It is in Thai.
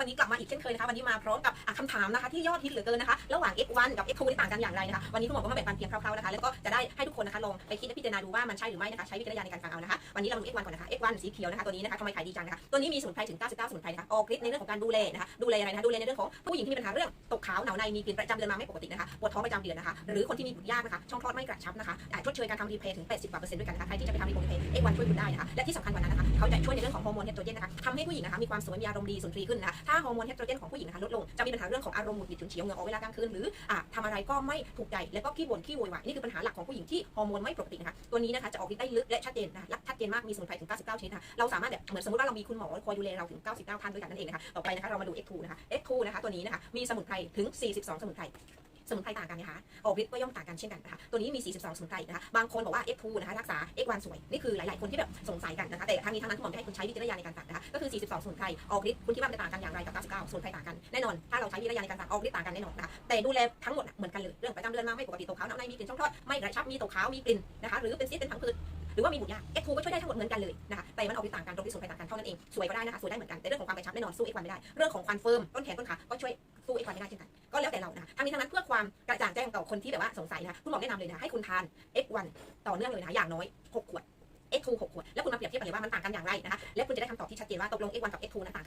วันนี้กลับมาอีกเช่นเคยนะคะวันนี้มาพร้อมกับคำถามนะคะที่ยอดฮิตเหลือเกินนะคะระหว่าง X1 กับ X2 ที่ต่างกันอย่างไรนะคะวันนี้คุณหมอก็มาแบ่งปันเพียงคร่าวๆนะคะแล้วก็จะได้ให้ทุกคนนะคะลองไปคิดและพิจารณาดูว่ามันใช่หรือไม่นะคะใช้วิจารณญาณในการฟังเอานะคะวันนี้เรามาดู X1 ก่อนนะคะ X1 สีเขียวนะคะตัวนี้นะคะทำไมขายดีจังนะคะตัวนี้มีสมุนไพรถึง 99 สมุนไพรนะคะออกฤทธิ์ในเรื่องของการดูแลนะคะดูแลอะไรนะคะดูแลในเรื่องของผู้หญิงที่มีปัญหาเรื่องตกขาวหนาวในมีกลิ่นประจำเดือนมาไม่ปกตินะคะปวดท้องประจำเดือนนะคะหรือคนที่มีบุตรยากนะคะช่องคลอดไม่กระชับนะคะอะชดเชยการทำรีเพย์ถึง 80กว่าเปอร์เซ็นต์ด้วยกันนะคะใครที่จะไปทำรีเพย์ X1 ช่วยคุณได้นะคะและที่สำคัญกว่านั้นนะคะเขาจะช่วยในเรื่องของฮอร์โมนเอสโตรเจนนะคะทำให้ผู้หญิงนะคะมีความสวยมีอารมณ์ดีสุนทรีขึ้นนะคะถ้าฮอร์โมนเอสโตรเจนของผู้หญิงนะคะลดลงจะมีปัญหาเรื่องของอารมณ์หงุดหงิดฉุนเฉียวเหงื่อออกเวลากลางคืนหรืออะทำอะไรก็ไม่ถูกใจแล้วก็ขี้บ่นขี้โวยวายนี่คือปัญหาหลักของผู้หญิงที่ฮอร์โมนไม่ปกตินะคะตัวนี้นะคะจะออกฤทธิ์ได้ลึกและชัดเจนนะคะและชัดเจนมากมีสมุนไพรถึง 99ชนิดนะคะเราสามารถแบบเหมือนสมมติว่าเรามีคุณหมอคอยดูแลเราถึง 99ท่านด้วยกันนั่นเองนะคะต่อไปนะคะเรามาดู X2 นะคะ X2 นะคะตัวนี้นะคะมีสมุนไพรถึง 42 สมุนไพรสมุนไพรต่างกันนะคะออกฤทธิ์ก็ย่อมต่างกันเช่นกันนะคะ ตัวนี้มี 42 สมุนไพรนะคะ บางคนบอกว่า F2 นะคะ รักษา X1 สวย นี่คือหลาย ๆ คนที่แบบสงสัยกันนะคะ แต่ทั้งนี้ทั้งนั้นคุณหมอให้คุณใช้วิจารณญาณในการฟังนะคะ ก็คือ 42 สมุนไพร ออกฤทธิ์คุณคิดว่ามันต่างกันอย่างไรกับ 99 สมุนไพรต่างกัน แน่นอน ถ้าเราใช้วิจารณญาณในการฟังออกฤทธิ์ต่างกันแน่นอนนะคะ แต่ดูแลทั้งหมดเหมือนกันเลย เรื่องประจำเดือนมาไม่ปกติตกขาวหนาวในมีกลิ่นช่องคลอด ไม่กระชับ มีตกขาว มีกลิ่นนะคะ หรือเป็นซีสเป็นผังผืด รือว่ามีบุตรยากเอ็กทูก็ช่วยได้ทั้งหมดเหมือนกันเลยนะคะแต่มันออกไปต่างกันตรงที่สูงไปต่างกันเท่านั้นเองสวยก็ได้นะคะสวยได้เหมือนกันแต่เรื่องของความกระชับแน่นอนสู้เอ็กวันไม่ได้เรื่องของความเฟิร์มต้นแขนต้นขาก็ช่วยสู้เอ็กวันไม่ได้เช่นกันก็แล้วแต่เรานะคะทั้งนี้ทั้งนั้นเพื่อความกระจ่างแจ้งต่อคนที่แบบว่าสงสัยนะคะคุณหมอแนะนำเลยนะให้คุณทานเอ็กวันต่อเนื่องเลยนะคะอย่างน้อย6ขวด X2 6ขวดแล้วคุณมาเปรียบเทียบกันเลยว่ามันต่างกันอย่างไรนะคะและคุณจะได้คำตอบที่ชัดเจนว่าตกลง X1 กับ X2 นั้นต่างกัน